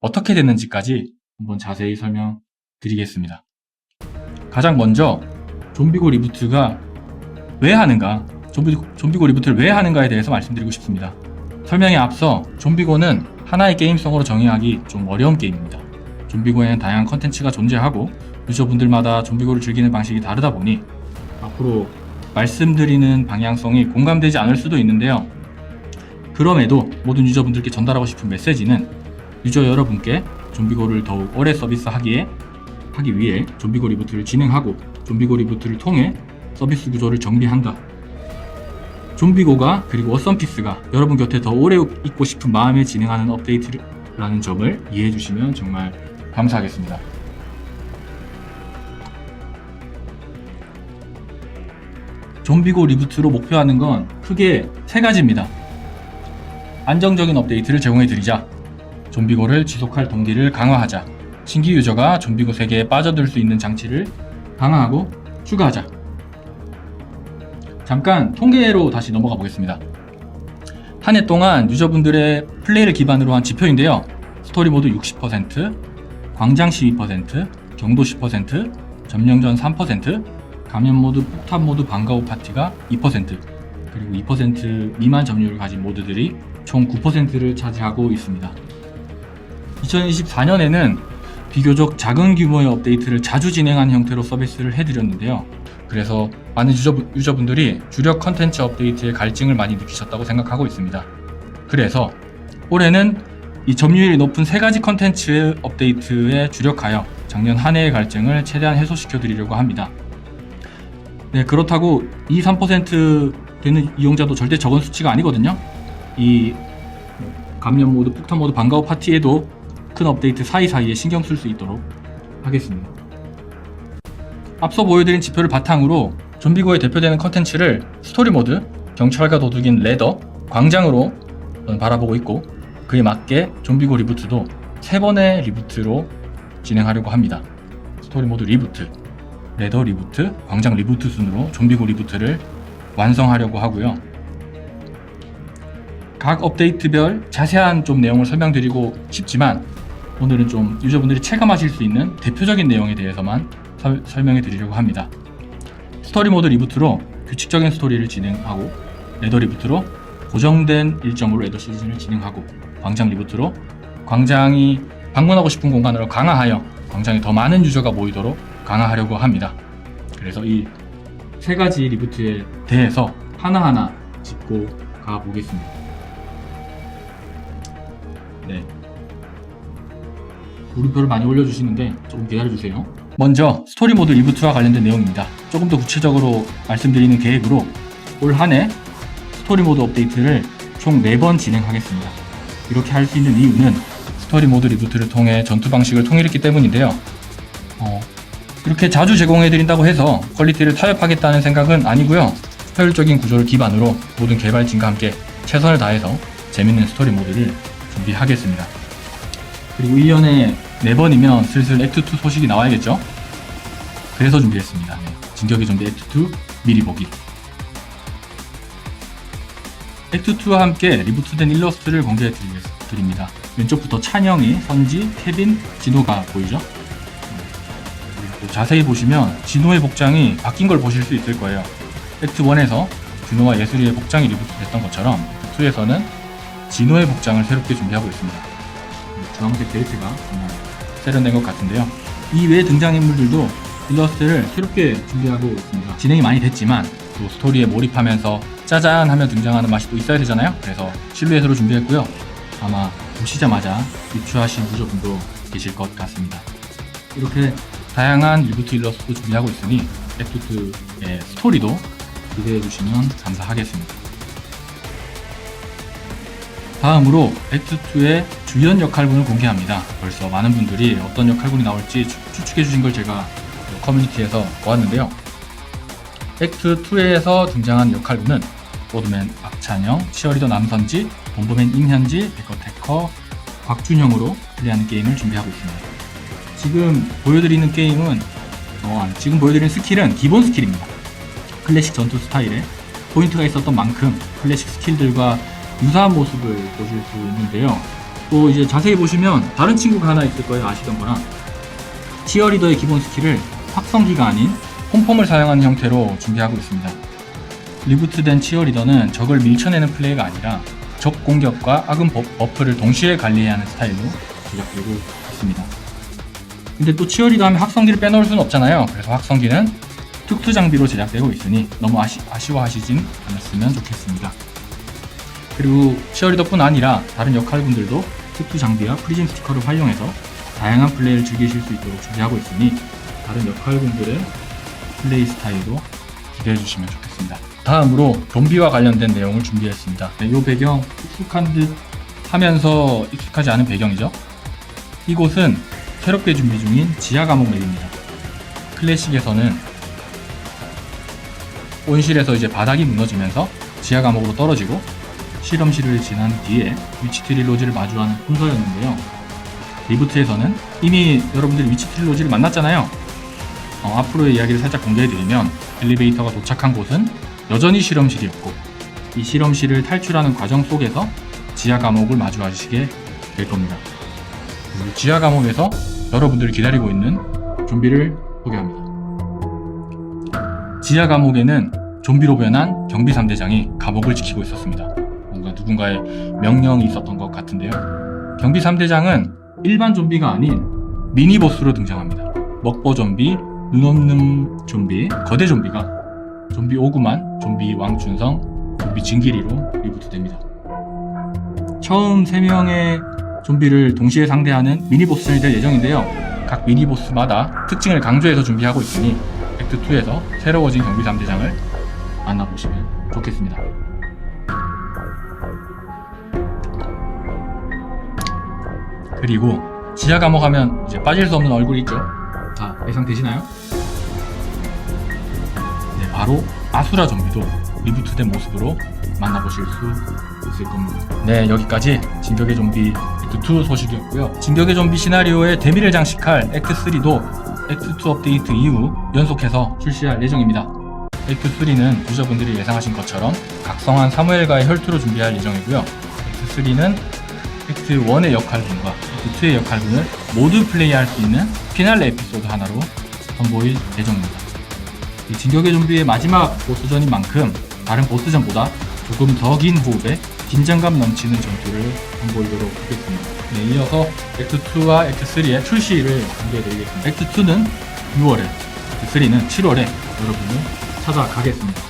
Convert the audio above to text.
어떻게 됐는지까지 한번 자세히 설명드리겠습니다. 가장 먼저 좀비고 리부트가 왜 하는가, 좀비, 좀비고 리부트를 왜 하는가에 대해서 말씀드리고 싶습니다. 설명에 앞서 좀비고는 하나의 게임성으로 정의하기 좀 어려운 게임입니다. 좀비고에는 다양한 컨텐츠가 존재하고 유저분들마다 좀비고를 즐기는 방식이 다르다 보니 앞으로 말씀드리는 방향성이 공감되지 않을 수도 있는데요. 그럼에도 모든 유저분들께 전달하고 싶은 메시지는 유저 여러분께 좀비고를 더욱 오래 서비스하기에 하기 위해 좀비고 리부트를 진행하고 좀비고 리부트를 통해 서비스 구조를 정비한다. 좀비고가 그리고 어썸피스가 여러분 곁에 더 오래 있고 싶은 마음에 진행하는 업데이트라는 점을 이해해 주시면 정말 감사하겠습니다. 좀비고 리부트로 목표하는 건 크게 세 가지입니다. 안정적인 업데이트를 제공해 드리자. 좀비고를 지속할 동기를 강화하자. 신규 유저가 좀비고 세계에 빠져들 수 있는 장치를 강화하고 추가하자. 잠깐 통계로 다시 넘어가 보겠습니다. 한 해 동안 유저분들의 플레이를 기반으로 한 지표인데요. 스토리 모드 60%, 광장 12%, 경도 10%, 점령전 3%, 감염 모드, 폭탄 모드, 방과후 파티가 2%, 그리고 2% 미만 점유율을 가진 모드들이 총 9%를 차지하고 있습니다. 2024년에는 비교적 작은 규모의 업데이트를 자주 진행한 형태로 서비스를 해드렸는데요. 그래서 많은 유저, 유저 분들이 주력 컨텐츠 업데이트에 갈증을 많이 느끼셨다고 생각하고 있습니다. 그래서 올해는 이 점유율이 높은 세 가지 컨텐츠 업데이트에 주력하여 작년 한 해의 갈증을 최대한 해소시켜 드리려고 합니다. 네, 그렇다고 2, 3% 되는 이용자도 절대 적은 수치가 아니거든요. 이 감염 모드, 폭탄 모드, 방과후 파티에도 큰 업데이트 사이사이에 신경 쓸 수 있도록 하겠습니다. 앞서 보여드린 지표를 바탕으로 좀비고의 대표되는 컨텐츠를 스토리 모드, 경찰과 도둑인 레더, 광장으로 바라보고 있고 그에 맞게 좀비고 리부트도 세 번의 리부트로 진행하려고 합니다. 스토리 모드 리부트, 레더 리부트, 광장 리부트 순으로 좀비고 리부트를 완성하려고 하고요. 각 업데이트별 자세한 좀 내용을 설명드리고 싶지만 오늘은 좀 유저분들이 체감하실 수 있는 대표적인 내용에 대해서만 설, 설명해 드리려고 합니다. 스토리 모드 리부트로 규칙적인 스토리를 진행하고 레더 리부트로 고정된 일정으로 레더 시즌을 진행하고 광장 리부트로 광장이 방문하고 싶은 공간으로 강화하여 광장에 더 많은 유저가 모이도록 강화하려고 합니다. 그래서 이 세 가지 리부트에 대해서 하나하나 짚고 가 보겠습니다. 네. 물음표를 많이 올려주시는데 조금 기다려주세요. 먼저 스토리 모드 리부트와 관련된 내용입니다. 조금 더 구체적으로 말씀드리는 계획으로 올 한 해 스토리 모드 업데이트를 총 4번 진행하겠습니다. 이렇게 할 수 있는 이유는 스토리 모드 리부트를 통해 전투 방식을 통일했기 때문인데요. 어, 이렇게 자주 제공해드린다고 해서 퀄리티를 타협하겠다는 생각은 아니고요. 효율적인 구조를 기반으로 모든 개발진과 함께 최선을 다해서 재밌는 스토리 모드를 준비하겠습니다. 그리고 1년에 4번이면 슬슬 액트2 소식이 나와야겠죠? 그래서 준비했습니다. 네. 진격의 좀비 액트2 미리 보기. 액트2와 함께 리부트된 일러스트를 공개해 드립니다. 왼쪽부터 찬영이, 선지, 케빈, 진호가 보이죠? 그리고 자세히 보시면 진호의 복장이 바뀐 걸 보실 수 있을 거예요. 액트 1에서 진호와 예술이의 복장이 리부트됐던 것처럼 2에서는 진호의 복장을 새롭게 준비하고 있습니다. 주황색 정말 세련된 것 같은데요. 이외 등장인물들도 일러스트를 새롭게 준비하고 있습니다. 진행이 많이 됐지만 또 스토리에 몰입하면서 짜잔 하며 등장하는 맛이 또 있어야 되잖아요. 그래서 실루엣으로 준비했고요. 아마 보시자마자 유추하신 유저분도 계실 것 같습니다. 이렇게 다양한 리부트 일러스트도 준비하고 있으니 액트2의 스토리도 기대해 주시면 감사하겠습니다. 다음으로 액트2의 주연 역할군을 공개합니다. 벌써 많은 분들이 어떤 역할군이 나올지 추, 추측해 주신 걸 제가 커뮤니티에서 보았는데요. 액트2에서 등장한 역할군은 로드맨 박찬영, 치어리더 남선지, 본부맨 임현지, 데커테커, 곽준형으로 플레이하는 게임을 준비하고 있습니다. 지금 보여드리는 게임은 어, 지금 보여드리는 스킬은 기본 스킬입니다. 클래식 전투 스타일에 포인트가 있었던 만큼 클래식 스킬들과 유사한 모습을 보실 수 있는데요. 또 이제 자세히 보시면 다른 친구가 하나 있을 거예요. 아시던 거랑. 치어리더의 기본 스킬을 확성기가 아닌 홈폼을 사용하는 형태로 준비하고 있습니다. 리부트된 치어리더는 적을 밀쳐내는 플레이가 아니라 적 공격과 버- 버프를 동시에 관리해야 하는 스타일로 제작되고 있습니다. 근데 또 치어리더 하면 확성기를 빼놓을 수는 없잖아요. 그래서 확성기는 특수 장비로 제작되고 있으니 너무 아시, 아쉬워하시진 않았으면 좋겠습니다. 그리고 치어리더뿐 아니라 다른 역할분들도 특수 장비와 프리즘 스티커를 활용해서 다양한 플레이를 즐기실 수 있도록 준비하고 있으니 다른 역할분들의 플레이 스타일도 기대해 주시면 좋겠습니다. 다음으로 좀비와 관련된 내용을 준비했습니다. 네, 이 배경 익숙한 듯 하면서 익숙하지 않은 배경이죠. 이곳은 새롭게 준비 중인 지하 감옥 맵입니다. 클래식에서는 온실에서 이제 바닥이 무너지면서 지하 감옥으로 떨어지고 실험실을 지난 뒤에 위치 트릴로지를 마주하는 순서였는데요. 리부트에서는 이미 여러분들이 위치 트릴로지를 만났잖아요. 어, 앞으로의 이야기를 살짝 공개해드리면 엘리베이터가 도착한 곳은 여전히 실험실이었고 이 실험실을 탈출하는 과정 속에서 지하 감옥을 마주하시게 될 겁니다. 지하 감옥에서 여러분들이 기다리고 있는 좀비를 소개합니다. 지하 감옥에는 좀비로 변한 경비 3대장이 감옥을 지키고 있었습니다. 뭔가 누군가의 명령이 있었던 것 같은데요. 경비 3대장은 일반 좀비가 아닌 미니 보스로 등장합니다. 먹보 좀비, 눈 없는 좀비, 거대 좀비가 좀비 오구만, 좀비 왕준성, 좀비 진기리로 리부트됩니다. 처음 3명의 좀비를 동시에 상대하는 미니보스전이 될 예정인데요. 각 미니보스마다 특징을 강조해서 준비하고 있으니 액트2에서 새로워진 경비 3대장을 만나보시면 좋겠습니다. 그리고 지하 감옥 하면 이제 빠질 수 없는 얼굴이 있죠. 다 예상되시나요? 네, 바로 아수라 좀비도 리부트된 모습으로 만나보실 수 있을 겁니다. 네, 여기까지 진격의 좀비 액트2 소식이었고요. 진격의 좀비 시나리오에 대미를 장식할 액트3도 액트2 업데이트 이후 연속해서 출시할 예정입니다. 액트3는 유저분들이 예상하신 것처럼 각성한 사무엘과의 혈투로 준비할 예정이고요. 액트3는 액트 1의 역할분과 액트 2의 역할분을 모두 플레이할 수 있는 피날레 에피소드 하나로 선보일 예정입니다. 이 진격의 좀비의 마지막 보스전인 만큼 다른 보스전보다 조금 더 긴 호흡에 긴장감 넘치는 전투를 선보이도록 하겠습니다. 네, 이어서 액트 2와 액트 3의 출시를 공개해드리겠습니다. 액트 2는 6월에, 액트 3는 7월에 여러분을 찾아가겠습니다.